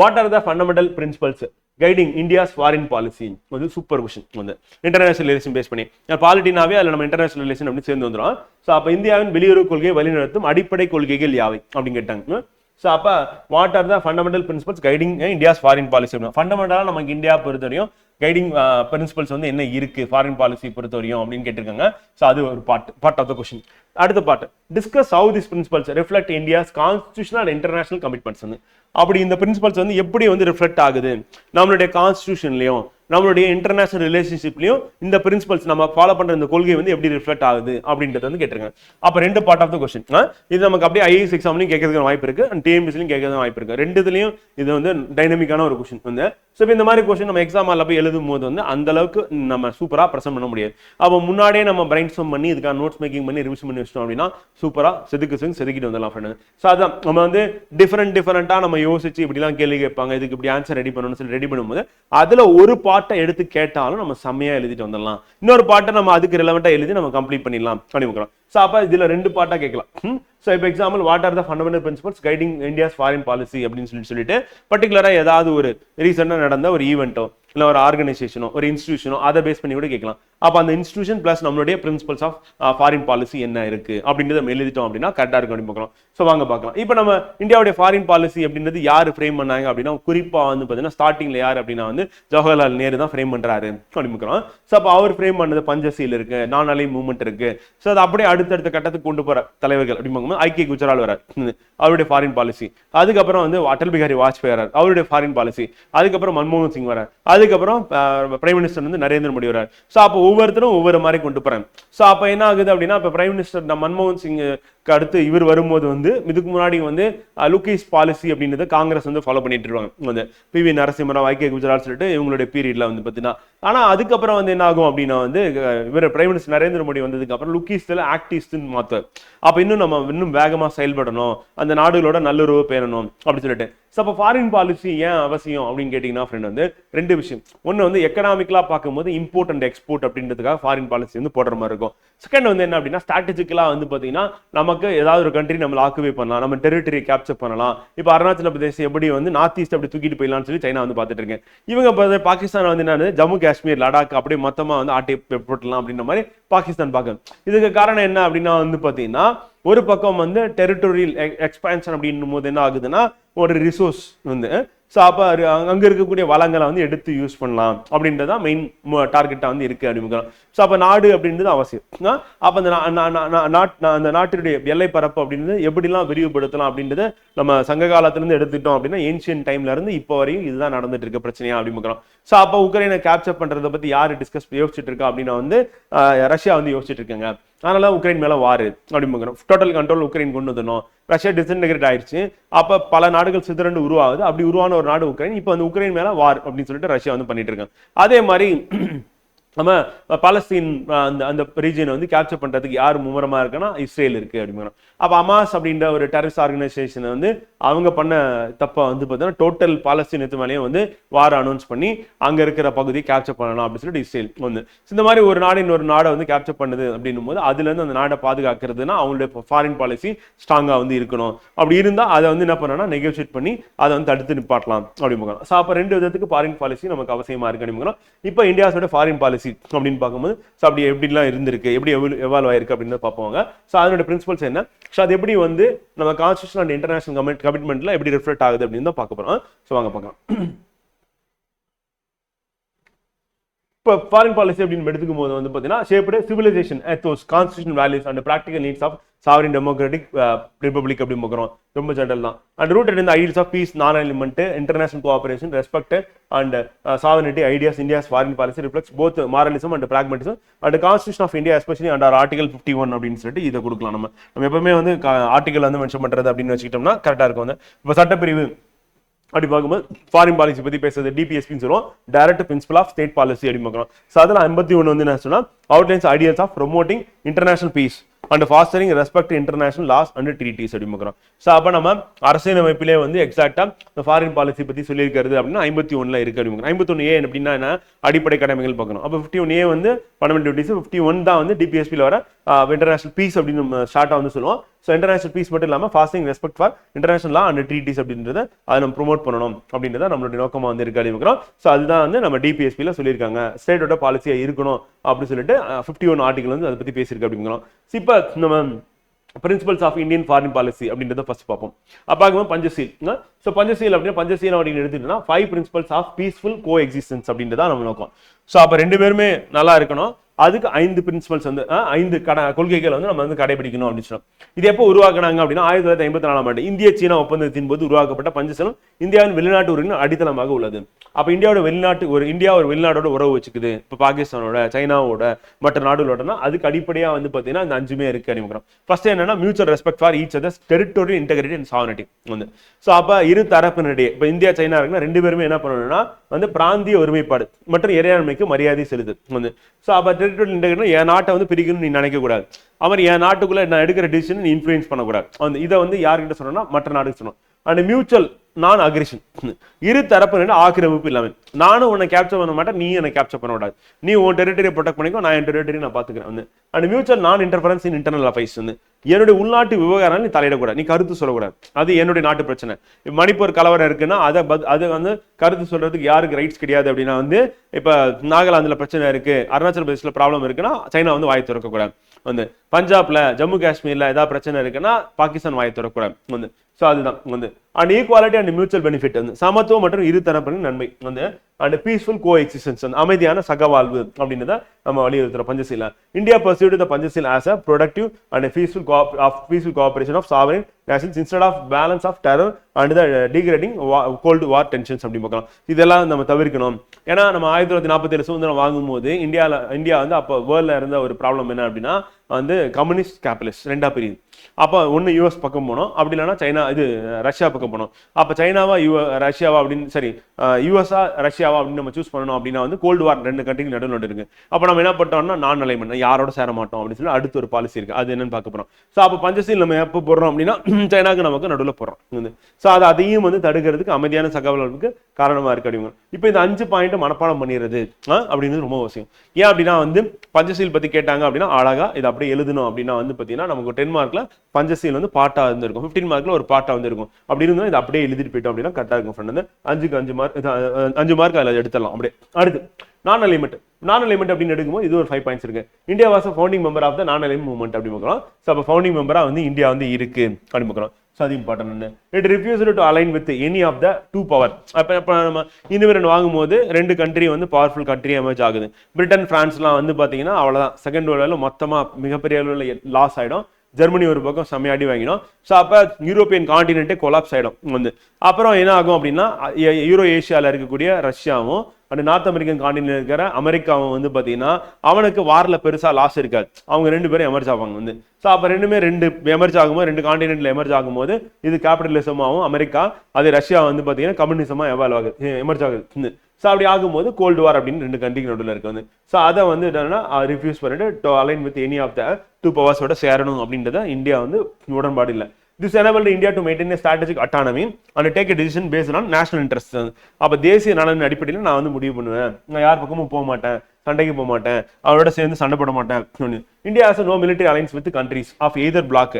What are the fundamental principles guiding India's foreign policy வந்து super question வந்து international relation base பண்ணி. பாலிட்டினாவே அதில் நம்ம இன்டர்நேஷனல் ரிலேஷன் அப்படின்னு சேர்ந்து வந்துடும் ஸோ அப்போ இந்தியாவின் வெளியுறவு கொள்கையை வழிநடத்தும் அடிப்படை கொள்கைகள் யாவை? அப்படின்னு கேட்டாங்க. ஸோ அப்போ what are the fundamental principles guiding India's foreign policy ஃபண்டமெண்டலாக நமக்கு இந்தியா பொறுத்தவரையும் கைடிங் பிரின்சிபல்ஸ் வந்து என்ன இருக்குது ஃபாரின் பாலிசி பொறுத்தவரையும் அப்படின்னு கேட்டிருக்காங்க. ஸோ அது ஒரு part part of the question அடுத்த part discuss how this principles reflect India's constitutional and international commitments வந்து அப்படி இந்த பிரின்சிபல்ஸ் வந்து எப்படி வந்து ரிஃப்ளெக்ட் ஆகுது? நம்மளுடைய கான்ஸ்டியூஷன்லையும் நம்மளுடைய இன்டர்நேஷனல் ரிலேஷன்ஷிப்லையும் இந்த பிரின்சிபல்ஸ் நம்ம ஃபாலோ பண்ற இந்த கொள்கை வந்து எப்படி ரிஃப்ளெக்ட் ஆகுது அப்படின்றது வந்து கேட்டிருக்காங்க. அப்ப ரெண்டு பார்ட் ஆஃப் த கொஸ்டின் இது நமக்கு அப்படியே ஐஏஎஸ் எக்ஸாம்லையும் கேட்கறதுக்கு வாய்ப்பு இருக்கு. அண்ட் டிஎம்பிசிலையும் கேட்கறதுக்கு வாய்ப்பு இருக்கு. ரெண்டு இதுலயும் இது வந்து டைனமிக்கான ஒரு கொஸ்டின் வந்து. ஸோ இப்போ இந்த மாதிரி கொஸ்டின் நம்ம எக்ஸாம் போய் எழுதும் போது வந்து அந்த அளவுக்கு நம்ம சூப்பரா ப்ரெசென்ட் பண்ண முடியாது. அப்போ முன்னாடியே நம்ம பிரைன் ஸ்டம் பண்ணி இதுக்காக நோட்ஸ் மேக்கிங் பண்ணி ரிவிஷன் பண்ணி வச்சிட்டோம் அப்படின்னா சூப்பரா செதுக்கு செதுக்கு செதுக்கிட்டு வந்துடலாம் ஃப்ரெண்டு ஸோ அதான். நம்ம வந்து டிஃப்ரெண்ட் டிஃப்ரெண்டா நம்ம யோசிச்சு இப்படிலாம் கேள்வி கேட்பாங்க இதுக்கு இப்படி ஆன்சர் ரெடி பண்ணணும்னு சொல்லி ரெடி பண்ணும்போது அதுல ஒரு பார்ட் பாட்டை எடுத்து கேட்டாலும் நம்ம செம்மையா எழுதிட்டு வந்துடலாம். இன்னொரு பாட்டை நம்ம அதுக்கு ரிலவெண்ட்டாக எழுதி நம்ம கம்ப்ளீட் பண்ணிடலாம். பண்ணி ஸோ அப்போ இதுல ரெண்டு பாட்டா கேட்கலாம். ஸோ இப்போ example what are the fundamental principles guiding India's foreign policy அப்படின்னு சொல்லி சொல்லிட்டு பர்டிகுலராக ஏதாவது ஒரு ரீசெண்டாக நடந்த ஒரு ஈவெண்ட்டோ இல்லை ஒரு ஆர்கனைசேஷனோ ஒரு இன்ஸ்டியூஷனோ அதை பேஸ் பண்ணி கூட கேட்கலாம். அப்போ அந்த இன்ஸ்டியூஷன் ப்ளஸ் நம்மளுடைய பிரின்சிபல்ஸ் ஆஃப் ஃபாரின் பாலிசி என்ன இருக்குது அப்படின்றத நம்ம எழுதிட்டோம் அப்படின்னா கரெக்டாக இருக்கும் அப்படின்னு பார்க்கலாம். ஸோ வாங்க பார்க்கலாம். இப்போ நம்ம இந்தியாவுடைய ஃபாரின் பாலிசி அப்படின்றது யார் ஃப்ரேம் பண்ணாங்க அப்படின்னா குறிப்பாக வந்து பார்த்தீங்கன்னா ஸ்டார்டிங்கில் யார் அப்படின்னா வந்து ஜவஹர்லால் நேரு தான் ஃப்ரேம் பண்ணுறாரு அப்படின்னு பார்க்கலாம். ஸோ அப்போ அவர் ஃப்ரேம் பண்ணது பஞ்சசீல் இருக்கு நான் அலை மூவ்மெண்ட் இருக்கு. ஸோ அது அப்படியே அடுத்தடுத்த கட்டத்துக்கு கொண்டு போகிற தலைவர்கள் அப்படின்னு ஐக்கிய குஜரால் வரார் அவருடைய ஃபாரின் பாலிசி அதுக்கப்புறம் வந்து அடல் பிகாரி வாஜ்பாய் வரார் அவருடைய ஃபாரின் பாலிசி அதுக்கப்புறம் மன்மோகன் சிங் வரார் அது அதுக்கப்புறம் பிரைம் மினிஸ்டர் வந்து நரேந்திர மோடி வரார் ஸோ அப்போ ஒவ்வொருத்தரும் ஒவ்வொரு மாதிரி கொண்டு போறாங்க. ஸோ அப்போ என்ன ஆகுது அப்படின்னா இப்போ பிரைம் மினிஸ்டர் மன்மோகன் சிங் அடுத்து இவர் வரும்போது வந்து இதுக்கு முன்னாடி வந்து லுக்கீஸ் பாலிசி அப்படின்றத காங்கிரஸ் வந்து ஃபாலோ பண்ணிட்டு இருவாங்க வந்து பி வி நரசிம்மராவ் ஐக்கிய குஜராத் சொல்லிட்டு இவங்களுடைய பீரியட்ல வந்து பார்த்தீங்கன்னா ஆனா அதுக்கப்புறம் வந்து என்ன ஆகும் அப்படின்னா வந்து இவர் பிரைம் மினிஸ்டர் நரேந்திர மோடி வந்ததுக்கு அப்புறம் லுக்கீஸ்ல ஆக்டிஸ்ட்னு மாத்துவார். அப்போ இன்னும் நம்ம இன்னும் வேகமா செயல்படணும் அந்த நாடுகளோட நல்லுறவு பேணணும் அப்படின்னு சொல்லிட்டு. ஸோ அப்போ ஃபாரின் பாலிசி ஏன் அவசியம் அப்படின்னு கேட்டிங்கன்னா ஃப்ரெண்ட் வந்து ரெண்டு விஷயம். ஒன்று வந்து எக்கனாமிக்கலாக பார்க்கும்போது இம்போர்ட் அண்ட் எக்ஸ்போர்ட் அப்படின்றதுக்காக ஃபாரின் பாலிசி வந்து போடுற மாதிரி இருக்கும். செகண்ட் வந்து என்ன அப்படின்னா ஸ்ட்ராட்டஜிக்கலாக வந்து பார்த்தீங்கன்னா நமக்கு ஏதாவது ஒரு கண்ட்ரி நம்மளை ஆக்குபை பண்ணலாம் நம்ம டெரிட்டரி கேப்சர் பண்ணலாம். இப்போ அருணாச்சல பிரதேசம் எப்படி வந்து நார்த் ஈஸ்ட் அப்படி தூக்கிட்டு போயிடலாம்னு சொல்லி சைனா வந்து பார்த்துட்டு இருக்கேன் இவங்க இப்போ பாகிஸ்தான் வந்து என்ன ஜம்மு காஷ்மீர் லடாக் அப்படியே மொத்தமாக வந்து ஆட்டி போட்டலாம் அப்படின்ற மாதிரி பாகிஸ்தான் பார்க்க இதுக்கு காரணம் என்ன அப்படின்னா வந்து பார்த்தீங்கன்னா ஒரு பக்கம் வந்து டெரிட்டோரியல் எக்ஸ்பான்ஷன் e-, அப்படின்னும் போது என்ன ஆகுதுன்னா ஒரு ரிசோர்ஸ் வந்து ஸோ அப்போ அங்கே இருக்கக்கூடிய வளங்களை வந்து எடுத்து யூஸ் பண்ணலாம். அப்படின்றது தான் மெயின் டார்கெட்டாக வந்து இருக்குது அப்படிங்கிறோம் ஸோ அப்போ நாடு அப்படின்றது அவசியம். அப்போ அந்த நாட் அந்த நாட்டினுடைய எல்லை பரப்பு அப்படின்றது எப்படிலாம் விரிவுபடுத்தலாம் அப்படின்றத நம்ம சங்க காலத்துலேருந்து எடுத்துட்டோம் அப்படின்னா ஏன்ஷியன் டைம்லேருந்து இப்போ வரையும் இதுதான் நடந்துட்டு இருக்க பிரச்சனையா அப்படிங்கிறோம் ஸோ அப்போ உக்ரைனை கேப்சர் பண்ணுறதை பற்றி யார் டிஸ்கஸ் யோசிச்சுட்டு இருக்கா அப்படின்னா வந்து ரஷ்யா வந்து யோசிச்சுட்டு இருக்காங்க. அதனால உக்ரைன் மேலே வாரு அப்படிங்கிறோம் டோட்டல் கண்ட்ரோல் உக்ரைன் கொண்டு வந்துடணும். ரஷ்யா டிஸ்இன்டகிரேட் ஆயிடுச்சு அப்போ பல நாடுகள் சிதறண்டு உருவாகுது. அப்படி உருவான ஒரு நாடு உக்ரைன். இப்போ வந்து உக்ரைன் மேலே வார் அப்படின்னு சொல்லிட்டு ரஷ்யா வந்து பண்ணிட்டு இருக்காங்க. அதே மாதிரி நம்ம பாலஸ்தீன் அந்த அந்த ரீஜனை வந்து கேப்சர் பண்ணுறதுக்கு யார் மும்முரமாக இருக்குன்னா இஸ்ரேல் இருக்குது அப்படிங்கிறோம் அப்போ அமாஸ் அப்படின்ற ஒரு டெரரிஸ்ட் ஆர்கனைசேஷனை வந்து அவங்க பண்ண தப்பை வந்து பார்த்தீங்கன்னா டோட்டல் பாலஸ்தீனத்து மேலேயும் வந்து வார அனௌன்ஸ் பண்ணி அங்கே இருக்கிற பகுதியை கேப்சர் பண்ணலாம் அப்படின்னு சொல்லிட்டு இஸ்ரேல் வந்து. இந்த மாதிரி ஒரு நாடு இன்னொரு நாடை வந்து கேப்சர் பண்ணுது அப்படின்னும் போது அதுலேருந்து அந்த நாடை பாதுகாக்கிறதுனா அவங்களுடைய ஃபாரின் பாலிசி ஸ்ட்ராங்காக வந்து இருக்கணும். அப்படி இருந்தால் அதை வந்து என்ன பண்ணணும்னா நெகோசியேட் பண்ணி அதை வந்து தடுத்து நிப்பாட்டலாம் அப்படின்னு ஸோ அப்போ ரெண்டு விதத்துக்கு ஃபாரின் பாலிசி நமக்கு அவசியமாக இருக்கு அப்படின்னு இப்போ இந்தியாஸோட ஃபாரின் பாலிசி அப்படின்னு பார்க்கும்போது ஸோ அப்படி எப்படிலாம் இருந்திருக்கு எப்படி எவால்வ் ஆயிருக்கு அப்படின்னு பார்ப்போங்க. ஸோ அதனோட பிரின்சிபல்ஸ் என்ன? ஸோ அது எப்படி வந்து நம்ம கான்ஸ்டியூஷன் அண்ட் இன்டர்நேஷனல் கமிட் கமிட்மெண்ட்ல எப்படி ரிஃப்ளெக்ட் ஆகுது அப்படின்னு தான் பார்க்க போகிறோம் ஸோ வாங்க பார்க்கலாம். இப்போ ஃபாரின் பாலிசி அப்படின்னு எடுத்துக்கும் போது வந்து பார்த்தீங்கன்னா shaped civilisation ethos constitution values and practical needs of sovereign democratic republic அப்படி பார்க்குறோம். ரொம்ப ஜென்ரல் தான். அண்ட் ரூட் இந்த ideals of peace non element international cooperation respect and sovereignty ideas India's foreign policy reflects both moralism and pragmatism and constitution of India especially and article fifty one அப்படின்னு சொல்லிட்டு இதை கொடுக்கலாம் நம்ம. நம்ம எப்பவுமே வந்து ஆர்டிகல் வந்து மென்ஷன் பண்ணுறது அப்படின்னு வச்சுக்கிட்டோம்னா கரெக்டாக இருக்கும். வந்து இப்போ சட்டப்பிரிவு அப்படி பார்க்கும்போது ஃபாரின் பாலிசி பத்தி பேசுறது டிபிஎஸ்பின்னு சொல்லுவோம். Direct principle of state policy அப்படி பார்க்கலாம். ஸோ அதில் ஐம்பத்தி ஒன்று வந்து என்ன சொன்னால் outlines ideas of promoting international peace and fostering respect international laws and treaties அப்படின்னு பார்க்குறோம் ஸோ அப்போ நம்ம அரசியலமைப்பிலே வந்து எக்ஸாக்டாக இந்த ஃபாரின் பாலிசி பற்றி சொல்லியிருக்கிறது அப்படின்னா ஐம்பத்தி ஒன்றில் இருக்குது அப்படின்னு ஐம்பத்தொன்று ஏ அப்படின்னா என்ன? அடிப்படை கடமைகள் பார்க்கணும். அப்போ ஃபிஃப்டி ஒன் ஏ வந்து ஃபண்டமெண்டல் டியூட்டிஸ் ஃபிஃப்டி ஒன் தான் வந்து டிபிஎஸ்பியில் வர இன்டர்நேஷனல் பீஸ் அப்படின்னு நம்ம ஷார்ட்டாக வந்து சொல்லுவோம். ஸோ இன்டர்நேஷனல் பீஸ் மட்டும் இல்லாமல் fostering respect for international law and treaties அப்படின்றத அதை நம்ம ப்ரொமோட் பண்ணணும் அப்படின்றத நம்மளுடைய நோக்கமாக வந்து இருக்கு அப்படிங்கிறோம் ஸோ அதுதான் வந்து நம்ம டிபிஎஸ்பியில் சொல்லியிருக்காங்க. ஸ்டேட்டோட பாலிசியாக இருக்கணும் அப்படின்னு சொல்லிட்டு ஃபிஃப்டி ஒன் ஆர்டிகல் வந்து அதை பற்றி பேசியிருக்கு அப்படிங்கிறோம் ஸோ இப்போ நம்ம principles of Indian foreign policy அப்படின்றத ஃபர்ஸ்ட் பார்ப்போம். அப்போ பஞ்சசீல் ஸோ பஞ்சசீல் அப்படின்னா பஞ்சசீல் அப்படின்னு எடுத்துட்டோம்னா five principles of peaceful coexistence அப்படின்றத நம்ம நோக்கம். ஸோ அப்போ ரெண்டு பேருமே நல்லா இருக்கணும். அதுக்கு ஐந்து பிரின்சிபல்ஸ் வந்து ஐந்து கட கொள்கைகளை வந்து நம்ம வந்து கடைபிடிக்கணும் அப்படின்னு சொன்னோம் இது எப்போ உருவாக்குனாங்க அப்படின்னா ஆயிரத்தி தொள்ளாயிரத்தி ஐம்பத்தி நாலாம் ஆண்டு. இந்திய சீனா ஒப்பந்தத்தின் போது உருவாக்கப்பட்ட பஞ்சசலம் இந்தியாவின் வெளிநாட்டு உறவின் அடித்தளமாக உள்ளது. அப்போ இந்தியாவோட வெளிநாட்டு ஒரு இந்தியா ஒரு வெளிநாடோட உறவு வச்சுக்குது. இப்போ பாகிஸ்தானோட சைனாவோட மற்ற நாடுகளோடனா அதுக்கு அடிப்படையாக வந்து பார்த்தீங்கன்னா இந்த அஞ்சுமே இருக்கு அறிமுகம் ஃபர்ஸ்ட் என்னன்னா mutual respect for each others territorial integrity and sovereignty வந்து. ஸோ அப்போ இரு தரப்பினரிடையே இப்போ இந்தியா சைனா இருக்குன்னா ரெண்டு பேருமே என்ன பண்ணணும்னா வந்து பிராந்திய ஒருமைப்பாடு மற்றும் இறையாண்மைக்கு மரியாதை செலுத்து வந்து. ஸோ அப்போ டெரிட்டோரியல் இன்டெகிரிட்டி என் நாட்டை வந்து பிரிக்கணும்னு நீ நினைக்கக்கூடாது அவர் என் நாட்டுக்குள்ள நான் எடுக்கிற டிசிஷன் நீ இன்ஃப்ளூயன்ஸ் பண்ணக்கூடாது. அந்த இதை வந்து யார்கிட்ட சொன்னோம்னா மற்ற நாட்டுக்கு சொன்னோம் அண்ட் மியூச்சுவல் நான் அக்ரிஷன் இரு தரப்பு ஆக்கிரமிப்பு இல்லாமல். நானும் உன்னை கேப்சர் பண்ண மாட்டேன் நீ என்னை கேப்சர் பண்ண விடாது நீ உன் டெரிட்டரியை ப்ரொடெக்ட் பண்ணிக்கோ நான் என் டெரிட்டரி நான் பாத்துக்கிறேன் வந்து. அண்ட் மியூச்சுவல் நான் இன்டர்ஃபரன்ஸ் இன் இன்டர்னல் அஃபைர்ஸ் வந்து. என்னுடைய உள்நாட்டு விவகாரம் நீ தலையிடக்கூடாது. நீ கருத்து சொல்லக்கூடாது. அது என்னுடைய நாட்டு பிரச்சனை. மணிப்பூர் கலவரம் இருக்குன்னா அதை பத்- அது வந்து கருத்து சொல்றதுக்கு யாருக்கு ரைட்ஸ் கிடையாது அப்படின்னா வந்து இப்போ நாகாலாந்துல பிரச்சனை இருக்கு அருணாச்சல் பிரதேசில் ப்ராப்ளம் இருக்குன்னா சைனா வந்து வாய் திறக்கக்கூடாது. வந்து. பஞ்சாப்ல ஜம்மு காஷ்மீர்ல ஏதாவது பிரச்சனை இருக்குன்னா பாகிஸ்தான் வாய் திறக்கூடாது வந்து. ஸோ அதுதான். வந்து and equality and mutual benefit வந்து சமத்துவம் மற்றும் இரு தரப்பின் நன்மை. வந்து அண்ட் பீஸ்ஃபுல் கோ எக்ஸிஸ்டன்ஸ் வந்து அமைதியான சகவாழ்வு அப்படின்றத நம்ம வலியுறுத்துறோம் Panchsheela. India pursued the Panchsheel as a productive and peaceful of peaceful cooperation of sovereign nations instead of balance of terror and the degrading cold war tensions அப்படின்னு பார்க்கலாம். இதெல்லாம் நம்ம தவிர்க்கணும். ஏன்னா நம்ம ஆயிரத்தி தொள்ளாயிரத்தி நாற்பத்தி ஏழு சுதந்திரம் வாங்கும்போது இந்தியாவில் இந்தியா வந்து அப்போ வேர்ல்டில் இருந்த ஒரு ப்ராப்ளம் என்ன அப்படின்னா வந்து கம்யூனிஸ்ட் கேபிட்டலிஸ்ட் ரெண்டா பிரியுது அப்போ ஒன்று யூஎஸ் பக்கம் போனோம். அப்படி இல்லைன்னா சைனா இது ரஷ்யா பக்கம் போனோம். அப்போ சைனாவா யூ ரஷ்யாவா அப்படின்னு சரி யூஎஸ்ஆ ரஷ்யாவா அப்படின்னு நம்ம சூஸ் பண்ணணும் அப்படின்னா வந்து கோல்டு வார் ரெண்டு கண்ட்ரிக்கு நடுவில் நடு இருக்கு. அப்போ நம்ம என்ன பண்ணிட்டோம்னா நான் அலைன்மெண்ட் யாரோட சேர மாட்டோம் அப்படின்னு சொல்லி அடுத்து ஒரு பாலிசி இருக்கு. அது என்னன்னு பார்க்க போறோம். ஸோ அப்போ பஞ்சசீல் நம்ம எப்போ போடுறோம் அப்படின்னா சைனாவுக்கு நமக்கு நடுவில் போடுறோம். ஸோ அது அதையும் வந்து தடுக்கிறதுக்கு அமைதியான சகவலுக்கு காரணமா இருக்கு அப்படிங்க இப்போ இந்த அஞ்சு பாயிண்ட் மனப்பாடம் பண்ணிடுறது அப்படின்றது ரொம்ப அவசியம். ஏன் அப்படின்னா வந்து பஞ்சசீல் பத்தி கேட்டாங்க அப்படின்னா அழகா இதை அப்படியே எழுதணும் அப்படின்னா வந்து பார்த்தீங்கன்னா நமக்கு டென் பஞ்சசீல் வந்து பாட்டாக வந்து இருக்கும் ஃபிஃப்டீன் மார்க்ல ஒரு பாட்டாக வந்து இருக்கும் அப்படி இருந்தால் இது அப்படியே எழுதிட்டு போயிட்டோம் அப்படின்னா கரெக்டா இருக்கும் ஃப்ரெண்ட் வந்து அஞ்சுக்கு அஞ்சு மார்க் அஞ்சு மார்க் அதில் எடுத்துடலாம். அப்படியே. அடுத்து நான் அலைமெண்ட் நான் அலைமெண்ட் அப்படின்னு எடுக்கும்போது இது ஒரு ஃபைவ் பாயிண்ட்ஸ் இருக்கு. India was founding member of the non alignment movement அப்படி பார்க்கலாம். ஸோ அப்போ ஃபவுண்டிங் மெம்பராக வந்து இந்தியா வந்து இருக்கு அப்படி பார்க்கலாம். ஸோ அது important it refuse to align with any of the two power அப்போ இப்போ நம்ம இந்தியன் வாங்கும்போது ரெண்டு கண்ட்ரி வந்து பவர்ஃபுல் கண்ட்ரி எமர்ஜ் ஆகுது. பிரிட்டன் பிரான்ஸ்லாம் வந்து பார்த்தீங்கன்னா அவ்வளோதான் செகண்ட் வேர்ல்டில் மொத்தமாக மிகப்பெரிய அளவில் லாஸ் ஆகிடும் ஜெர்மனி ஒரு பக்கம் செம்மையாடி வாங்கிடும். ஸோ அப்போ யூரோப்பியன் காண்டினென்ட்டே கொலாப்ஸ் ஆயிடும். வந்து. அப்புறம் என்ன ஆகும் அப்படின்னா யூரோ ஏஷியாவில் இருக்கக்கூடிய ரஷ்யாவும் அண்ட் நார்த் அமெரிக்கன் காண்டினில் இருக்கிற அமெரிக்காவும் வந்து பார்த்தீங்கன்னா அவனுக்கு வாரில் பெருசாக லாஸ் இருக்காது. அவங்க ரெண்டு பேரும் எமர்ஜ் ஆவாங்க வந்து. ஸோ அப்போ ரெண்டுமே ரெண்டு எமர்ஜ் ஆகும்போது ரெண்டு காண்டினென்ட்ல எமர்ஜ் ஆகும்போது இது கேபிட்டலிசமாகவும் அமெரிக்கா அது ரஷ்யா வந்து பார்த்தீங்கன்னா கம்யூனிசமாக எவால்வ் ஆகுது எமர்ஜ் ஆகுது. ஸோ அப்படி ஆகும்போது கோல்டு வார் அப்படின்னு ரெண்டு கண்ட்ரிக்கு நடுவில் இருக்கு வந்து. ஸோ அதை வந்து என்னன்னா ரிஃப்யூஸ் பண்ணிட்டு align with any of the two பவர்ஸோட சேரணும் அப்படின்றத இந்தியா வந்து உடன்பாடு இல்லை. This enable India to maintain strategic autonomy and take a decision based national interest அப்போ தேசிய நலன் அடிப்படையில் நான் வந்து முடிவு பண்ணுவேன். நான் யார் பக்கமும் போக மாட்டேன் சண்டைக்கு போக மாட்டேன் அவரோட சேர்ந்து சண்டை போட மாட்டேன் India has no military alliance with countries of either bloc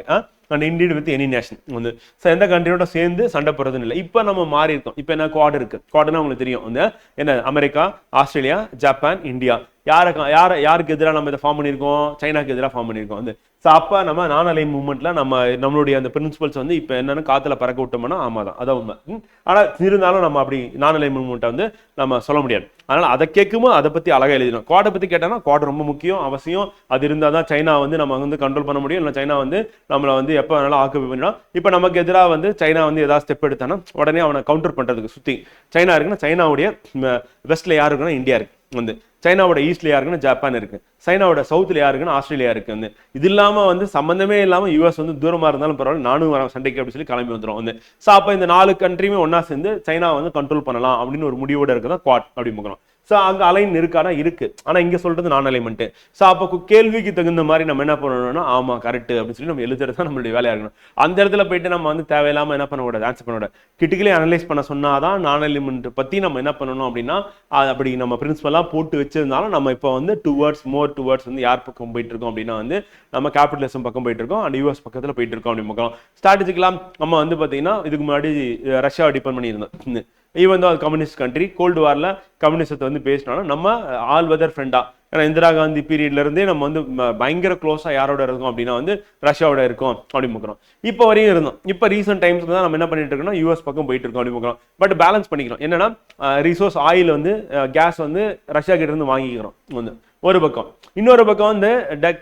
and Indian with any nation வந்து ஸோ எந்த கண்ட்ரியோட சேர்ந்து சண்டை போடுறதுன்னு இல்லை இப்போ நம்ம மாறி இருக்கோம் இப்போ என்ன குவாட் இருக்கு குவாட்னா உங்களுக்கு தெரியும் வந்து என்ன அமெரிக்கா ஆஸ்திரேலியா ஜப்பான் இந்தியா யாரை யார யாருக்கு எதிராக நம்ம இதை ஃபார்ம் பண்ணியிருக்கோம்? சைனாக்கு எதிராக ஃபார்ம் பண்ணியிருக்கோம். வந்து ஸோ அப்போ நம்ம நான் அலை மூவ்மெண்ட்ல நம்ம நம்மளுடைய அந்த பிரின்சிபல்ஸ் வந்து இப்போ என்னென்னு காற்றுல பறக்க விட்டோம்னா ஆமாம் தான் அதான் உண்மை. ஆனால் இருந்தாலும் நம்ம அப்படி நானலை மூவ்மெண்ட்டை வந்து நம்ம சொல்ல முடியாது. அதனால் அதை கேட்கும்போது அதை பற்றி அழகாக எழுதிடும் குவாடை பற்றி கேட்டோம்னா குவாட் ரொம்ப முக்கியம் அவசியம். அது இருந்தால் தான் சைனா வந்து நம்ம வந்து கண்ட்ரோல் பண்ண முடியும். இல்லை சைனா வந்து நம்மளை வந்து எப்போ வேணாலும் ஆக்குபை பண்ணிடும். இப்போ நமக்கு எதிராக வந்து சைனா வந்து ஏதாவது ஸ்டெப் எடுத்தானா உடனே அவனை கவுண்டர் பண்ணுறதுக்கு சுற்றி சைனா இருக்குன்னா சைனாவுடைய வெஸ்ட்டில் யார் இருக்குன்னா இந்தியா இருக்குது வந்து சைனாவோட ஈஸ்ட்ல யாருக்குன்னா ஜப்பான் இருக்கு. சைனாவோட சவுத்தில் யாருக்குன்னா ஆஸ்திரேலியா இருக்கு வந்து. இது இல்லாம வந்து சம்பந்தமே இல்லாம யூஎஸ் வந்து தூரமா இருந்தாலும் பரவாயில்ல நானும் வர சண்டைக்கு அப்படின்னு சொல்லி கிளம்பி வந்துடும் வந்து. ஸோ அப்போ இந்த நாலு கண்ட்ரியுமே ஒன்றா சேர்ந்து சைனா வந்து கண்ட்ரோல் பண்ணலாம் அப்படின்னு ஒரு முடிவோட இருக்குதான் குவாட் அப்படி பார்க்கலாம். ஸோ அங்கே அலைன் இருக்கானா? இருக்குது ஆனால் இங்கே சொல்கிறது நான் அலைன்மெண்ட்டு ஸோ அப்போ கேள்விக்கு தகுந்த மாதிரி நம்ம என்ன பண்ணணும்னா ஆமாம் கரெக்ட் அப்படின்னு சொல்லி நம்ம எழுதுறது தான் நம்மளுடைய வேலையாக இருக்கணும். அந்த இடத்துல போயிட்டு நம்ம வந்து தேவையில்லாமல் என்ன பண்ணக்கூடாது? ஆன்சர் பண்ணக்கூடாது. கிட்டிக்கலே அனலைஸ் பண்ண சொன்னாதான் நான் அலைன்மெண்ட் பற்றி நம்ம என்ன பண்ணணும் அப்படின்னா அப்படி நம்ம பிரின்சிபலாக போட்டு வச்சிருந்தாலும் நம்ம இப்போ வந்து two words more two words வந்து யார் பக்கம் போயிட்டு இருக்கோம் அப்படின்னா வந்து நம்ம கேபிட்டலிசம் பக்கம் போயிட்டு இருக்கோம் அண்ட் யூஎஸ் பக்கத்தில் போயிட்டு இருக்கோம் அப்படின்னு பார்க்கலாம். ஸ்ட்ராட்டஜிக்கெலாம் நம்ம வந்து பார்த்தீங்கன்னா இதுக்கு முன்னாடி ரஷ்யாவை டிபெண்ட் பண்ணியிருந்தோம். ஈவன் தான் கம்யூனிஸ்ட் கண்ட்ரி கோல்டு வாரில் கம்யூனிசத்தை வந்து பேசினாலும் நம்ம ஆல் வெதர் ஃப்ரெண்டாக ஏன்னா இந்திரா காந்தி பீரியட்லேருந்தே நம்ம வந்து பயங்கர க்ளோஸாக யாரோட இருக்கோம் அப்படின்னா வந்து ரஷ்யாவோட இருக்கோம் அப்படின்னு பார்க்குறோம். இப்போ வரையும் இருந்தோம். இப்போ ரீசெண்ட் டைம்ஸ்ல தான் நம்ம என்ன பண்ணிட்டு இருக்கோம்னா யூஎஸ் பக்கம் போயிட்டு இருக்கோம் அப்படின்னு பார்க்குறோம். பட் பேலன்ஸ் பண்ணிக்கிறோம். என்னன்னா ரிசோர்ஸ் ஆயில் வந்து கேஸ் வந்து ரஷ்யா கிட்ட இருந்து வாங்கிக்கிறோம். வந்து ஒரு பக்கம். இன்னொரு பக்கம் வந்து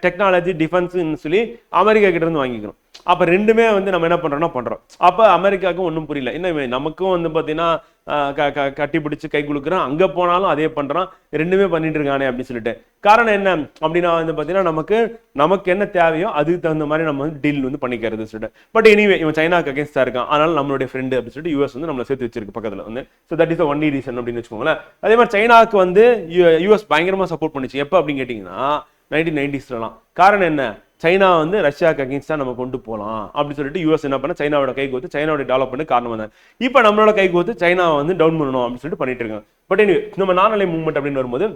டெக்னாலஜி டிஃபென்ஸ்னு சொல்லி அமெரிக்கா கிட்ட இருந்து வாங்கிக்கிறோம். அப்போ ரெண்டுமே வந்து நம்ம என்ன பண்ணுறோம்னா பண்ணுறோம் அப்போ அமெரிக்காவுக்கும் ஒன்றும் புரியல. என்ன நமக்கும் வந்து பார்த்தீங்கன்னா கட்டி பிடிச்சி கை கொடுக்குறான் அங்கே போனாலும் அதே பண்ணுறான் ரெண்டுமே பண்ணிட்டு இருக்கானே அப்படின்னு சொல்லிட்டு. காரணம் என்ன? அப்படின்னா வந்து பார்த்தீங்கன்னா நமக்கு நமக்கு என்ன தேவையோ அதுக்கு தகுந்த மாதிரி நம்ம வந்து டீல் வந்து பண்ணிக்கிறது சொல்லிட்டு. பட் எனிவே இவன் சைனாக்கு அகேன்ஸ்டாக இருக்கான். அதனால நம்மளுடைய ஃப்ரெண்டு அப்படின்னு சொல்லிட்டு யூஎஸ் வந்து நம்மளை சேர்த்து வச்சிருக்கு பக்கத்தில் வந்து. So that is only reason அப்படின்னு வச்சுக்கோங்களேன். அதே மாதிரி சைனாக்கு வந்து யூஎஸ் பயங்கரமாக சப்போர்ட் பண்ணுச்சு. எப்போ அப்படின்னு கேட்டிங்கன்னா நைன்டீன் நைன்டிஸ்லாம் காரணம் என்ன? சைனா வந்து ரஷ்யாவுக்கு அகேன்ஸ்டாக நம்ம கொண்டு போகலாம் அப்படின்னு சொல்லிட்டு யூஎஸ் என்ன பண்ண? சைனாவோட கை கோத்து சைனாவோட டெவலப்மெண்ட் காரணம் தான் இப்போ நம்மளோட கை கோத்து சைனாவை வந்து டவுன் பண்ணணும் அப்படின்னு சொல்லிட்டு பண்ணிட்டு இருக்காங்க. பட் நம்ம நானலை மூவ்மெண்ட் அப்படின்னு வரும்போது